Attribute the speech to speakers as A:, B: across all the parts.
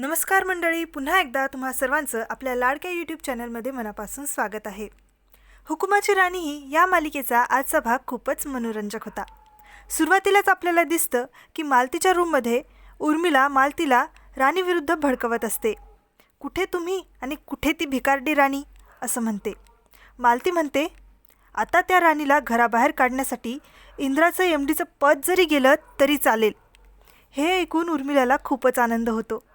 A: नमस्कार मंडळी पुन्हा एकदा तुम्हा सर्वांचं आपल्या लाडक्या यूट्यूब चॅनलमध्ये मनापासून स्वागत आहे. हुकुमाची राणी ही या मालिकेचा आजचा भाग खूपच मनोरंजक होता. सुरुवातीलाच आपल्याला दिसतं की मालतीच्या रूममध्ये उर्मिला मालतीला राणीविरुद्ध भडकवत असते. कुठे तुम्ही आणि कुठे ती भिकारडी राणी? असं म्हणते. मालती म्हणते आता त्या राणीला घराबाहेर काढण्यासाठी इंद्राचं एम डीचं पद जरी गेलं तरी चालेल. हे ऐकून उर्मिलाला खूपच आनंद होतो.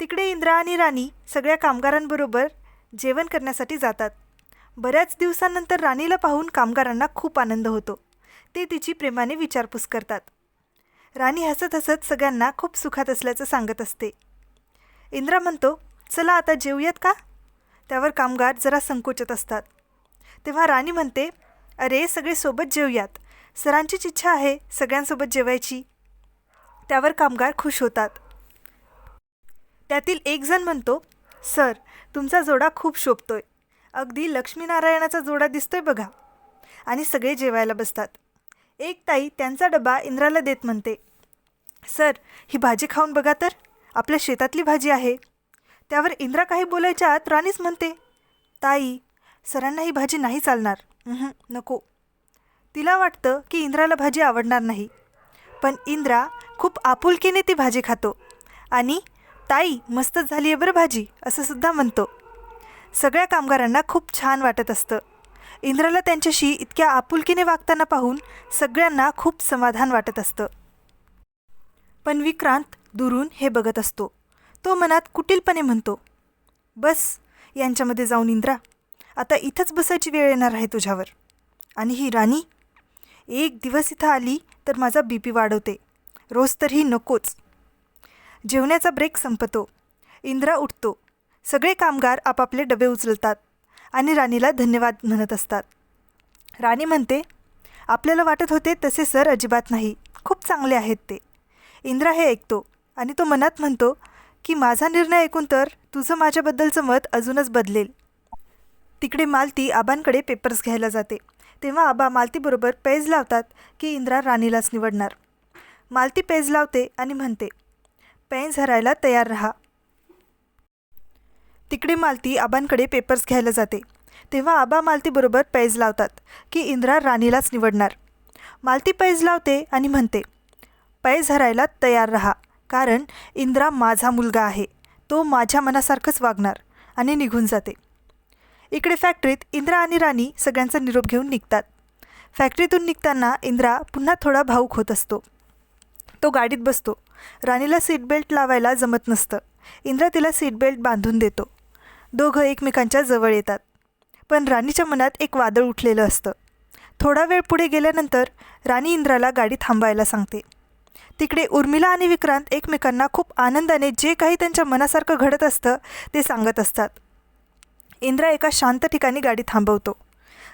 A: तिकडे इंद्रा आणि राणी सगळ्या कामगारांबरोबर जेवण करण्यासाठी जातात. बऱ्याच दिवसांनंतर राणीला पाहून कामगारांना खूप आनंद होतो. ते तिची प्रेमाने विचारपूस करतात. राणी हसत हसत सगळ्यांना खूप सुखात असल्याचं सांगत असते. इंद्रा म्हणतो चला आता जेवूयात का? त्यावर कामगार जरा संकोचत असतात. तेव्हा राणी म्हणते अरे सगळे सोबत जेवूयात सरांचीच इच्छा आहे सगळ्यांसोबत जेवायची. त्यावर कामगार खुश होतात. त्यातील एक जण म्हणतो सर तुमचा जोडा खूप शोभतोय. अगदी लक्ष्मीनारायणाचा जोडा दिसतोय बघा. आणि सगळे जेवायला बसतात. एक ताई त्यांचा डबा इंद्राला देत म्हणते सर ही भाजी खाऊन बघा तर. आपल्या शेतातली भाजी आहे. त्यावर इंद्रा काही बोलायच्या आत राणीच म्हणते ताई सरांना ही भाजी नाही चालणार. नको. तिला वाटतं की इंद्राला भाजी आवडणार नाही. पण इंद्रा खूप आपुलकीने ती भाजी खातो. आणि ताई मस्तच झाली आहे बरं भाजी असं सुद्धा म्हणतो. सगळ्या कामगारांना खूप छान वाटत असतं. इंद्राला त्यांच्याशी इतक्या आपुलकीने वागताना पाहून सगळ्यांना खूप समाधान वाटत असतं. पण विक्रांत दुरून हे बघत असतो. तो मनात कुटीलपणे म्हणतो बस यांच्यामध्ये जाऊन इंद्रा आता इथंच बसायची वेळ येणार आहे तुझ्यावर. आणि ही राणी एक दिवस इथं आली तर माझा बी पी वाढवते. रोज तर ही नकोच. जेवण्याचा ब्रेक संपतो. इंद्रा उठतो. सगळे कामगार आपापले डबे उचलतात आणि राणीला धन्यवाद म्हणत असतात. राणी म्हणते आपल्याला वाटत होते तसे सर अजिबात नाही. खूप चांगले आहेत ते. इंद्रा हे ऐकतो आणि तो मनात म्हणतो की माझा निर्णय ऐकून तर तुझं माझ्याबद्दलचं मत अजूनच बदलेल. तिकडे मालती आबांकडे पेपर्स घ्यायला जाते. तेव्हा आबा मालतीबरोबर पेज लावतात की इंद्रा राणीलाच निवडणार. मालती पेज लावते आणि म्हणते पेन्स हरायला तयार रहा. तिकडे मालती आबांकडे पेपर्स घ्यायला जाते. तेव्हा आबा मालतीबरोबर पैज लावतात की इंद्रा राणीलाच निवडणार. मालती पैज लावते आणि म्हणते पैज हरायला तयार रहा कारण इंद्रा माझा मुलगा आहे. तो माझ्या मनासारखंच वागणार. आणि निघून जाते. इकडे फॅक्टरीत इंद्रा आणि राणी सगळ्यांचा निरोप घेऊन निघतात. फॅक्टरीतून निघताना इंद्रा पुन्हा थोडा भाऊक होत असतो. तो गाडीत बसतो. राणीला सीट बेल्ट लावायला जमत नसतं. इंद्रा तिला सीट बेल्ट बांधून देतो. दोघं एकमेकांच्या जवळ येतात. पण राणीच्या मनात एक वादळ उठलेलं असतं. थोडा वेळ पुढे गेल्यानंतर राणी इंद्राला गाडी थांबायला सांगते. तिकडे उर्मिला आणि विक्रांत एकमेकांना खूप आनंदाने जे काही त्यांच्या मनासारखं घडत असतं ते सांगत असतात. इंद्रा एका शांत ठिकाणी गाडी थांबवतो.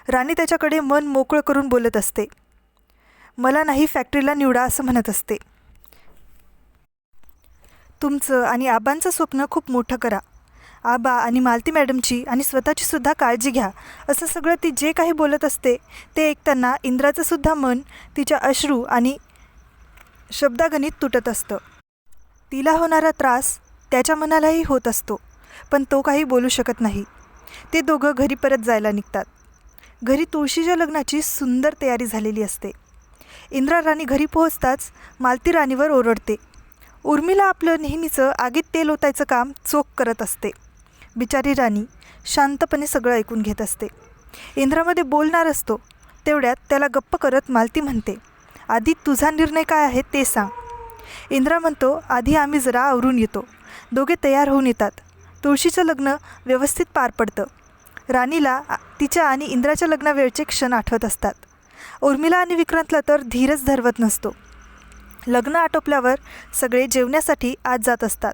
A: राणी त्याच्याकडे मन मोकळं करून बोलत असते. मला नाही फॅक्टरीला निवडा असं म्हणत असते. तुमचं आणि आबांचं स्वप्न खूप मोठं करा. आबा आणि मालती मॅडमची आणि स्वतःची सुद्धा काळजी घ्या. असं सगळं ती जे काही बोलत असते ते ऐकताना इंद्राचं सुद्धा मन तिच्या अश्रू आणि शब्दागणित तुटत असतं. तिला होणारा त्रास त्याच्या मनालाही होत असतो पण तो काही बोलू शकत नाही. ते दोघं घरी परत जायला निघतात. घरी तुळशीच्या लग्नाची सुंदर तयारी झालेली असते. इंद्रा राणी घरी पोहोचताच मालती राणीवर ओरडते. उर्मिला आपलं नेहमीचं आगीत तेल ओतायचं काम चोख करत असते. बिचारी राणी शांतपणे सगळं ऐकून घेत असते. इंद्रामध्ये बोलणार असतो तेवढ्यात त्याला गप्प करत मालती म्हणते आधी तुझा निर्णय काय आहे ते सांग. इंद्रा म्हणतो आधी आम्ही जरा आवरून येतो. दोघे तयार होऊन येतात. तुळशीचं लग्न व्यवस्थित पार पडतं. राणीला तिच्या आणि इंद्राच्या लग्नावेळचे क्षण आठवत असतात. उर्मिला आणि विक्रांतला तर धीरच धरवत नसतो. लग्न आटोपल्यावर सगळे जेवण्यासाठी आत जात असतात.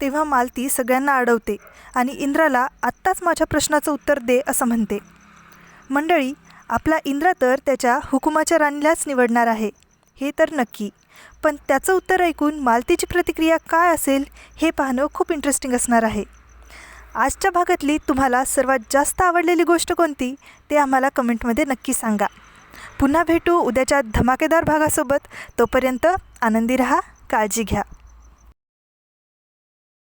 A: तेव्हा मालती सगळ्यांना अडवते आणि इंद्राला आत्ताच माझ्या प्रश्नाचं उत्तर दे असं म्हणते. मंडळी आपला इंद्रा तर त्याच्या हुकुमाच्या राणीलाच निवडणार आहे हे तर नक्की. पण त्याचं उत्तर ऐकून मालतीची प्रतिक्रिया काय असेल हे पाहणं खूप इंटरेस्टिंग असणार आहे. आजच्या भागातली तुम्हाला सर्वात जास्त आवडलेली गोष्ट कोणती ते आम्हाला कमेंटमध्ये नक्की सांगा. पुन्हा भेटू उद्याच्या धमाकेदार भागासोबत. तोपर्यंत आनंदी रहा काळजी घ्या.